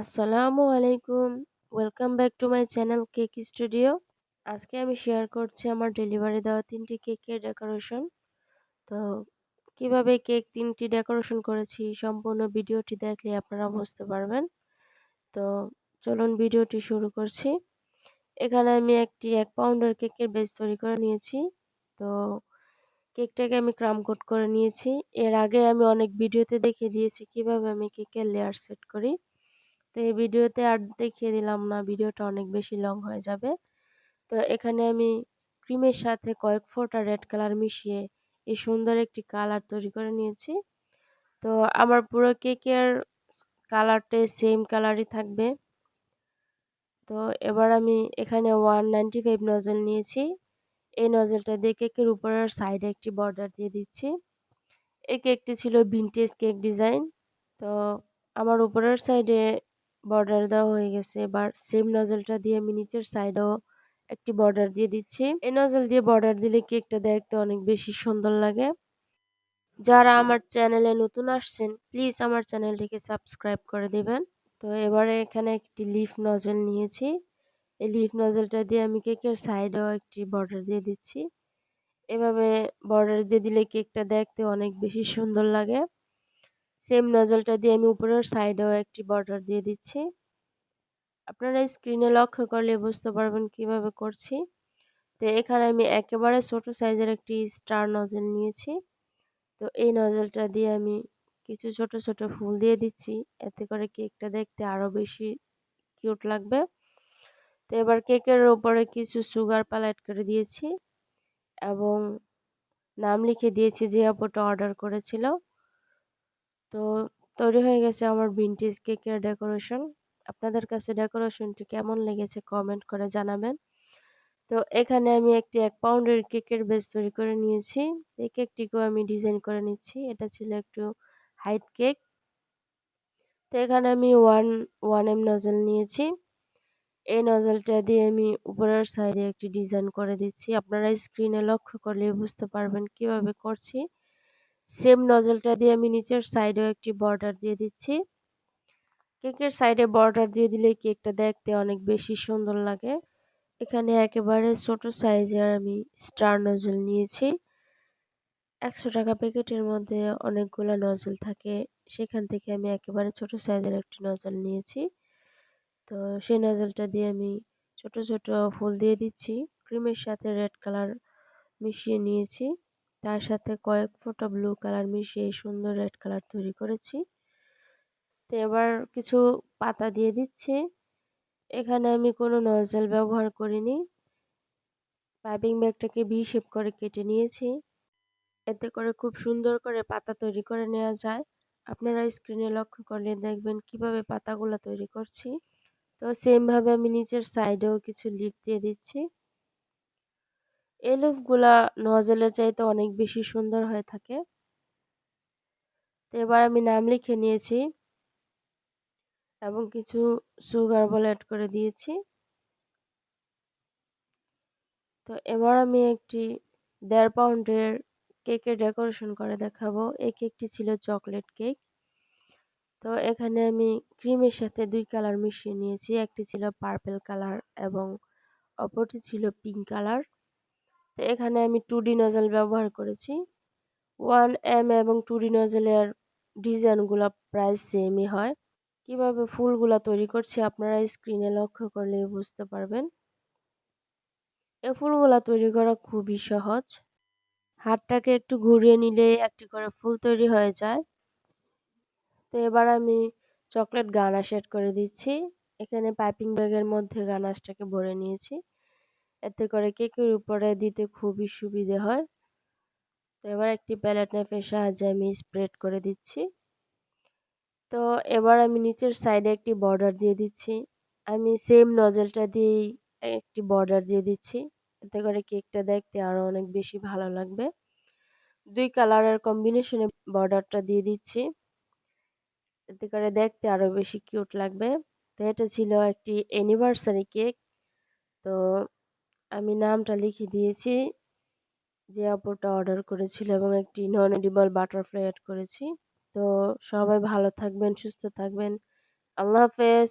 আসসালামু আলাইকুম। Welcome back to my channel cake studio আজকে আমি শেয়ার করছি আমার ডেলিভারি দেওয়া তিনটি কেকের ডেকোরেশন তো কীভাবে কেক তিনটি ডেকোরেশন করেছি, সম্পূর্ণ ভিডিওটি দেখলে আপনারা বুঝতে পারবেন। তো চলুন ভিডিওটি শুরু করছি। এখানে আমি একটি এক পাউন্ডের কেকের বেস তৈরি করে নিয়েছি। তো কেকটাকে আমি ক্রাম কোট করে নিয়েছি। এর আগে আমি অনেক ভিডিওতে দেখিয়ে দিয়েছি কীভাবে আমি কেকের লেয়ার সেট করি। তো এই ভিডিওতে আর দেখিয়ে দিলাম না, ভিডিওটা অনেক বেশি লং হয়ে যাবে। তো এখানে আমি ক্রিমের সাথে কয়েক ফোঁটা রেড কালার মিশিয়ে এই সুন্দর একটি কালার তৈরি করে নিয়েছি। তো আমার পুরো কেকের কালারটা সেম কালারই থাকবে। তো এবার আমি এখানে ওয়ান নাইনটি ফাইভ নজেল নিয়েছি। এই নজেলটা দিয়ে কেকের উপরের সাইডে একটি বর্ডার দিয়ে দিচ্ছি। এই কেকটি ছিল ভিনটেজ কেক ডিজাইন তো আমার উপরের সাইডে বর্ডার দেওয়া হয়ে গেছে এবার সেম নজলটা দিয়ে আমি নিচের সাইডেও একটি বর্ডার দিয়ে দিচ্ছি। এই নজল দিয়ে বর্ডার দিলে কেকটা দেখতে অনেক বেশি সুন্দর লাগে। যারা আমার চ্যানেলে নতুন আসছেন প্লিজ আমার চ্যানেলটিকে সাবস্ক্রাইব করে দেবেন। তো এবারে এখানে একটি লিফ নজল নিয়েছি। এই লিফ নজলটা দিয়ে আমি কেকের সাইডেও একটি বর্ডার দিয়ে দিচ্ছি। এভাবে বর্ডার দিয়ে দিলে কেকটা দেখতে অনেক বেশি সুন্দর লাগে। সেম নজলটা দিয়ে আমি উপরের সাইডেও একটি বর্ডার দিয়ে দিচ্ছি। আপনারা স্ক্রিনে লক্ষ্য করলে বুঝতে পারবেন কীভাবে করছি। তো এখানে আমি একেবারে ছোট সাইজের একটি স্টার নজল নিয়েছি। তো এই নজলটা দিয়ে আমি কিছু ছোট ছোট ফুল দিয়ে দিচ্ছি। এতে করে কেকটা দেখতে আরও বেশি কিউট লাগবে। তো এবার কেকের ওপরে কিছু সুগার পালাইট করে দিয়েছি এবং নাম লিখে দিয়েছি যে আপুটা অর্ডার করেছিল। তো তৈরি হয়ে গেছে আমার ভিনটেজ কেকের ডেকোরেশন আপনাদের কাছে ডেকোরেশনটি কেমন লেগেছে কমেন্ট করে জানাবেন। তো এখানে আমি একটি এক পাউন্ডের কেকের বেস তৈরি করে নিয়েছি। এই কেকটিকেও আমি ডিজাইন করে নিচ্ছি। এটা ছিল একটু হাইট কেক তো এখানে আমি ওয়ান ওয়ান এম নজল নিয়েছি। এই নজলটা দিয়ে আমি উপরের সাইডে একটি ডিজাইন করে দিচ্ছি। আপনারা স্ক্রিনে লক্ষ্য করলে বুঝতে পারবেন কীভাবে করছি। সেম নজলটা দিয়ে আমি নিচের সাইডেও একটি বর্ডার দিয়ে দিচ্ছি। কেকের সাইডে বর্ডার দিয়ে দিলে কেকটা দেখতে অনেক বেশি সুন্দর লাগে। এখানে একেবারে ছোট সাইজের আমি স্টার নজল নিয়েছি। একশো টাকা প্যাকেটের মধ্যে অনেকগুলো নজল থাকে। সেখান থেকে আমি একেবারে ছোট সাইজের একটি নজল নিয়েছি। তো সেই নজলটা দিয়ে আমি ছোট ছোট ফুল দিয়ে দিচ্ছি। ক্রিমের সাথে রেড কালার মিশিয়ে নিয়েছি। তার সাথে কয়েক ফোঁটা ব্লু কালার মিশিয়ে সুন্দর রেড কালার তৈরি করেছি। তো এবার কিছু পাতা দিয়ে দিচ্ছি। এখানে আমি কোনো নজেল ব্যবহার করিনি। পাইপিং ব্যাগটাকে ভি শেপ করে কেটে নিয়েছি। এতে করে খুব সুন্দর করে পাতা তৈরি করে নেওয়া যায়। আপনারা স্ক্রিনে লক্ষ্য করলে দেখবেন কীভাবে পাতাগুলো তৈরি করছি। তো সেমভাবে আমি নিচের সাইডেও কিছু লিপ দিয়ে দিচ্ছি। এই লিপগুলা নজেলের চাইতে অনেক বেশি সুন্দর হয়ে থাকে। তো এবার আমি নাম লিখে নিয়েছি এবং কিছু সুগার বল অ্যাড করে দিয়েছি। তো এবার আমি একটি দেড় পাউন্ডের কেকের ডেকোরেশন করে দেখাবো। এই কেকটি ছিল চকলেট কেক। তো এখানে আমি ক্রিমের সাথে দুই কালার মিশিয়ে নিয়েছি। একটি ছিল পার্পেল কালার এবং অপরটি ছিল পিঙ্ক কালার। তো এখানে আমি টু ডি নজল ব্যবহার করেছি। ওয়ান এম এবং টু ডি নজলের ডিজাইনগুলো প্রায় সেমই হয়। কীভাবে ফুলগুলা তৈরি করছি আপনারা স্ক্রিনে লক্ষ্য করলে বুঝতে পারবেন। এই ফুলগুলা তৈরি করা খুবই সহজ। হাতটাকে একটু ঘুরিয়ে নিলে একটি করে ফুল তৈরি হয়ে যায়। তো এবার আমি চকলেট গানাশ অ্যাড করে দিচ্ছি। এখানে পাইপিং ব্যাগের মধ্যে গানাশটাকে ভরে নিয়েছি। এতে করে কেকের উপরে দিতে খুবই সুবিধে হয়। তো এবার একটি প্যালেট নাইফের সাহায্যে আমি স্প্রেড করে দিচ্ছি। তো এবার আমি নিচের সাইডে একটি বর্ডার দিয়ে দিচ্ছি। আমি সেম নজলটা দিয়েই একটি বর্ডার দিয়ে দিচ্ছি। এতে করে কেকটা দেখতে আরও অনেক বেশি ভালো লাগবে। দুই কালারের কম্বিনেশনে বর্ডারটা দিয়ে দিচ্ছি। এতে করে দেখতে আরও বেশি কিউট লাগবে। তো এটা ছিল একটি অ্যানিভার্সারি কেক। তো আমি নামটা লিখে দিয়েছি, যে আপুটা অর্ডার করেছিল এবং একটি নন এডিবল বাটারফ্লাই অ্যাড করেছি। তো সবাই ভালো থাকবেন, সুস্থ থাকবেন। আল্লাহ হাফেজ।